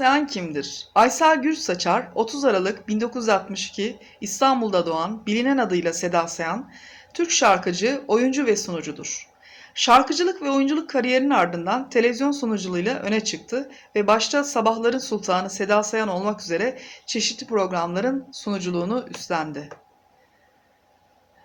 Sayan kimdir? Aysel Gürsaçar, 30 Aralık 1962 İstanbul'da doğan, bilinen adıyla Seda Sayan, Türk şarkıcı, oyuncu ve sunucudur. Şarkıcılık ve oyunculuk kariyerinin ardından televizyon sunuculuğuyla öne çıktı ve başta Sabahların Sultanı Seda Sayan olmak üzere çeşitli programların sunuculuğunu üstlendi.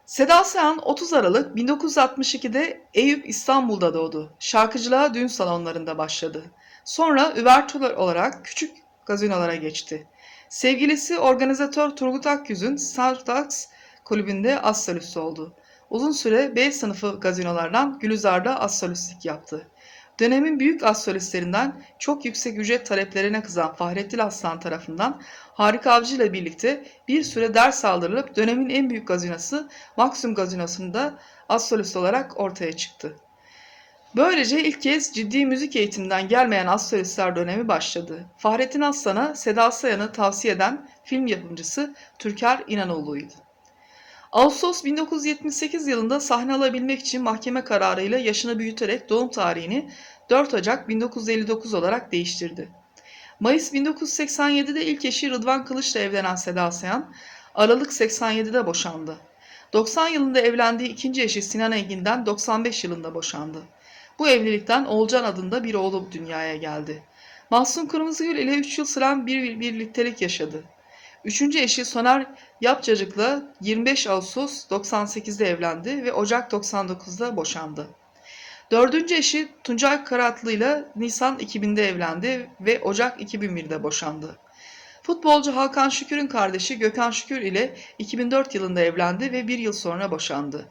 Seda Sayan 30 Aralık 1962'de Eyüp İstanbul'da doğdu. Şarkıcılığa düğün salonlarında başladı. Sonra üvertür olarak küçük gazinolara geçti. Sevgilisi organizatör Turgut Akyüz'ün Starbucks kulübünde az oldu. Uzun süre B sınıfı gazinolardan Gülizar'da az yaptı. Dönemin büyük az çok yüksek ücret taleplerine kızan Fahrettin Aslan tarafından Harika Avcı ile birlikte bir süre ders aldırılıp dönemin en büyük gazinosu Maxim Gazinosu'nda az olarak ortaya çıktı. Böylece ilk kez ciddi müzik eğitiminden gelmeyen az solistler dönemi başladı. Fahrettin Aslan'a Seda Sayan'ı tavsiye eden film yapımcısı Türker İnanoğlu'ydu. Ağustos 1978 yılında sahne alabilmek için mahkeme kararıyla yaşını büyüterek doğum tarihini 4 Ocak 1959 olarak değiştirdi. Mayıs 1987'de ilk eşi Rıdvan Kılıç'la evlenen Seda Sayan, Aralık 87'de boşandı. 90 yılında evlendiği ikinci eşi Sinan Engin'den 95 yılında boşandı. Bu evlilikten Olcan adında bir oğlu dünyaya geldi. Mahsun Kırmızıgül ile 3 yıl süren bir birliktelik yaşadı. Üçüncü eşi Soner Yapcacık'la 25 Ağustos 98'de evlendi ve Ocak 99'da boşandı. Dördüncü eşi Tuncay Karatlı ile Nisan 2000'de evlendi ve Ocak 2001'de boşandı. Futbolcu Hakan Şükür'ün kardeşi Gökhan Şükür ile 2004 yılında evlendi ve bir yıl sonra boşandı.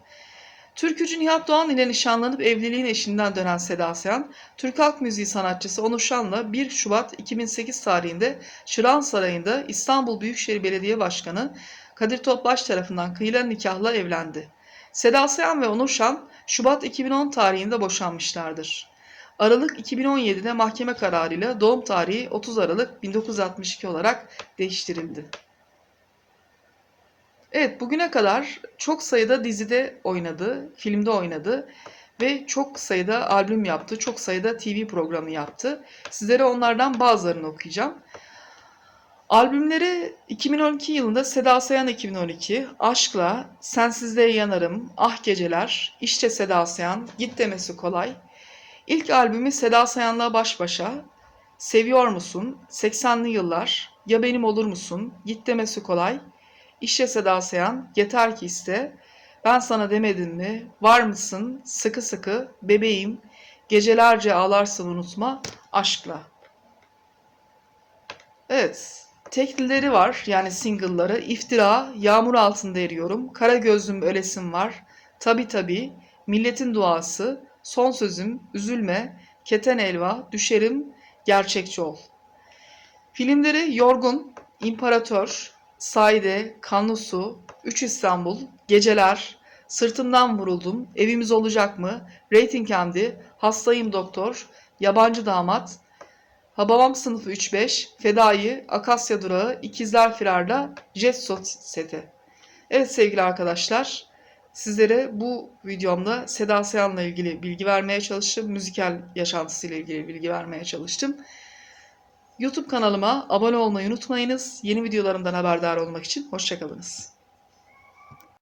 Türkücü Nihat Doğan ile nişanlanıp evliliğin eşinden dönen Seda Sayan, Türk Halk Müziği sanatçısı Onur Şan'la 1 Şubat 2008 tarihinde Çırağan Sarayı'nda İstanbul Büyükşehir Belediye Başkanı Kadir Topbaş tarafından kıyılan nikahla evlendi. Seda Sayan ve Onur Şan, Şubat 2010 tarihinde boşanmışlardır. Aralık 2017'de mahkeme kararıyla doğum tarihi 30 Aralık 1962 olarak değiştirildi. Evet, bugüne kadar çok sayıda dizide oynadı, filmde oynadı ve çok sayıda albüm yaptı, çok sayıda TV programı yaptı. Sizlere onlardan bazılarını okuyacağım. Albümleri 2012 yılında Seda Sayan 2012, Aşkla, Sensizliğe Yanarım, Ah Geceler, İşte Seda Sayan, Git Demesi Kolay. İlk albümü Seda Sayan'la baş başa, Seviyor Musun, 80'li Yıllar, Ya Benim Olur Musun, Git Demesi Kolay, İşte Seda Sayan, Yeter Ki iste, Ben Sana Demedim Mi, Var Mısın, Sıkı Sıkı, Bebeğim, Gecelerce Ağlarsın Unutma, Aşkla. Evet, teklileri var yani single'ları. İftira, Yağmur Altında Eriyorum, Kara Gözlüm Ölesim Var, Tabi Tabi, Milletin Duası, Son Sözüm, Üzülme, Keten Elva, Düşerim, Gerçekçi Ol. Filmleri Yorgun, İmparator, Saide, Kanlı Su, Üç İstanbul, Geceler, Sırtımdan Vuruldum, Evimiz Olacak mı, Rating Kendi, Hastayım Doktor, Yabancı Damat, Hababam Sınıfı 3-5, Fedai, Akasya Durağı, İkizler Firar'da Jet Seti. Evet sevgili arkadaşlar, sizlere bu videomda Seda Sayan'la ilgili bilgi vermeye çalıştım. Müzikal yaşantısıyla ilgili bilgi vermeye çalıştım. YouTube kanalıma abone olmayı unutmayınız. Yeni videolarımdan haberdar olmak için hoşçakalınız.